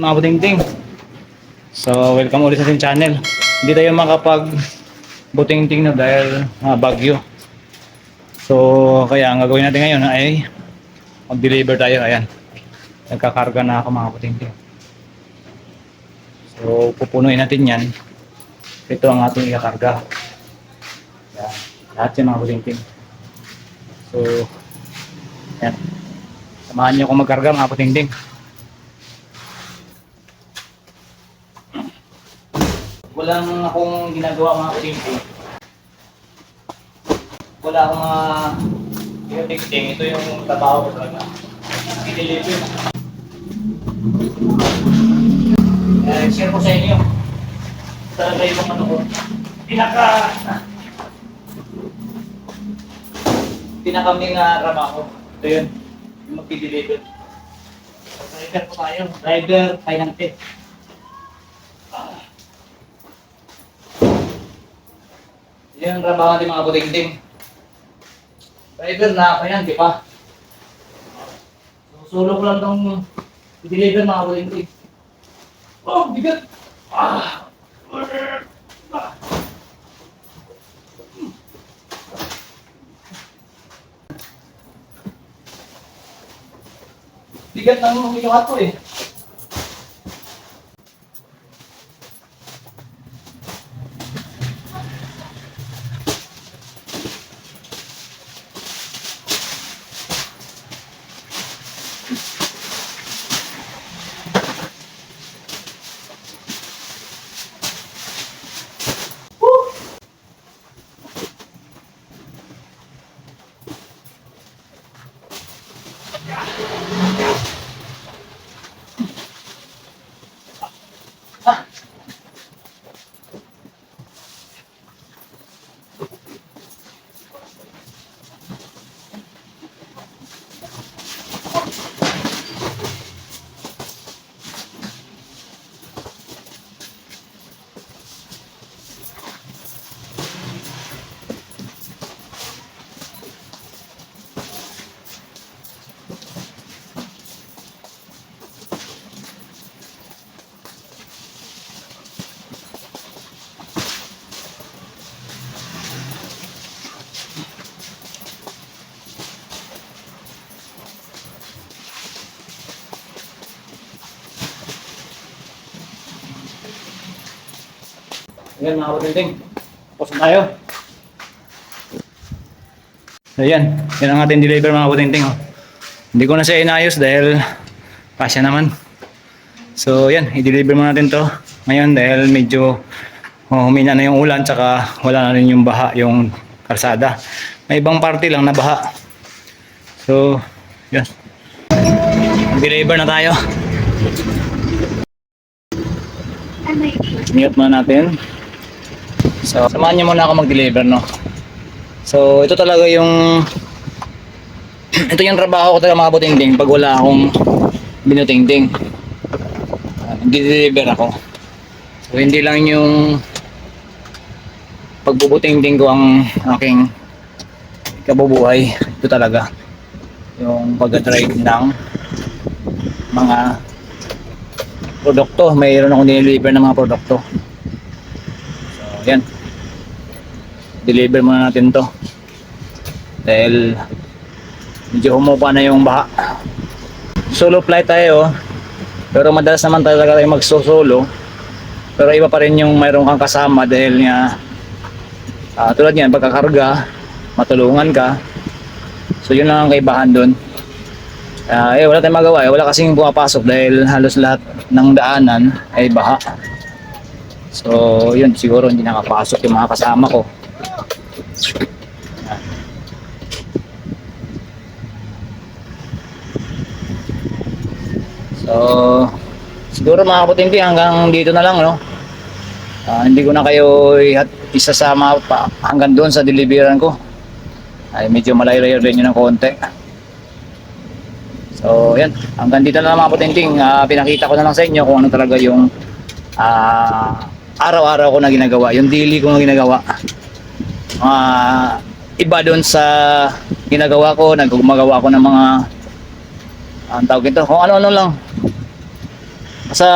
mga buting-ting. So, welcome ulit sa ating channel. Hindi tayo makapag buting-ting na dahil ah, bagyo. So, kaya ang gagawin natin ngayon ay mag-deliver tayo. Ayan. Nagkakarga na ako mga buting-ting. So, pupunuin natin yan. Ito ang ating ikakarga. Ayan. Lahat yan mga buting-ting. So, ayan. Samahan niyo akong magkarga mga buting-ting. Walang akong ginagawa mga kulimpi. Wala akong mga tinatikting. Ito yung trabaho ko talaga. I-deliver. Eh, share ko sa inyo. Talaga yung ano ko. Pinaka... Pinaka may nga trabaho. Ito yun. Yung mag-deliver. Driver ko tayo. Driver, pinante. Yan ang trabaho natin mga buting-ting. Driver na ako yan, di ba? So, solo ko lang itong i-deliver mga buting-ting. Oh, bigat! Ah! Bigat ng umiiwat ko eh. Ayan mga kapatid, tapos tayo. So yan, ang ating deliver mga kapatid. Oh. Hindi ko na siya inayos dahil pasya naman. So yan, i-deliver muna natin to ngayon dahil medyo oh, humina na yung ulan tsaka wala na rin yung baha, yung kalsada. May ibang party lang na baha. So, yan. Deliver na tayo. Mute muna natin. So, samahan niyo muna ako mag-deliver, no? So, ito talaga yung ito yung trabaho ko talaga mga butingding pag wala akong binutingding. Uh, deliver ako. So, hindi lang yung pagbubutingding ko ang aking kabubuhay. Ito talaga. Yung pag-drive ng mga produkto. Mayroon akong deliver ng mga produkto. Yan. Deliver muna natin to. Dahil medyo humupa na yung baha. Solo flight tayo. Pero madalas naman talaga tayo magso-solo. Pero iba pa rin yung mayroon kang kasama dahil nga ah, tulad yan, pagkakarga, matulungan ka. So yun lang ang kaibahan doon. Ah, eh, wala tayong magawa. Eh. Wala kasing pumapasok dahil halos lahat ng daanan ay baha. So, yun, siguro hindi nakapasok yung mga kasama ko. So, siguro mga kapatindi hanggang dito na lang, no? Ah, hindi ko na kayo isasama pa hanggang doon sa deliveran ko. Ay, medyo malayo-layo rin yun ng konti. So, yan. Hanggang dito na lang mga putinting. Ah, pinakita ko na lang sa inyo kung ano talaga yung ah, araw-araw ko na ginagawa. Yung daily ko na ginagawa. Ah, iba doon sa ginagawa ko. Nag- Gumagawa ko ng mga ang tawag ito. Kung ano-ano lang. sa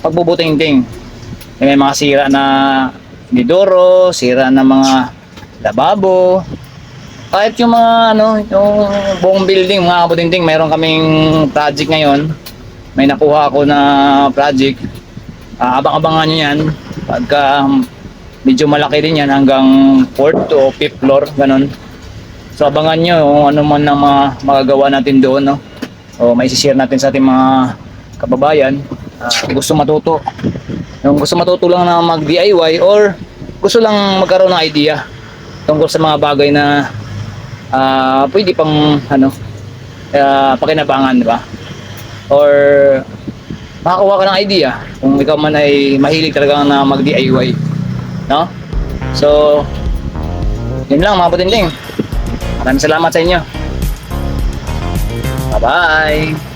pagbubuting-ting. May mga sira na nidoro, sira na mga lababo, kahit yung mga ano, yung buong building, mga kabuting-ting, mayroon kaming project ngayon. May nakuha ako na project. Ah, abang-abangan nyo yan. Pagka um, medyo malaki din yan hanggang 4th to 5th floor, ganun. So abangan nyo kung ano man ang mga magagawa natin doon, no? O may share natin sa ating mga kababayan. Ah, gusto matuto. Yung gusto matuto lang na mag-DIY or gusto lang magkaroon ng idea tungkol sa mga bagay na ah pwede pang ano ah, pakinabangan, di ba? Or makakuha ka ng idea kung ikaw man ay mahilig talaga na mag-DIY. No? So, yun lang mga putinding. Maraming salamat sa inyo. Bye-bye!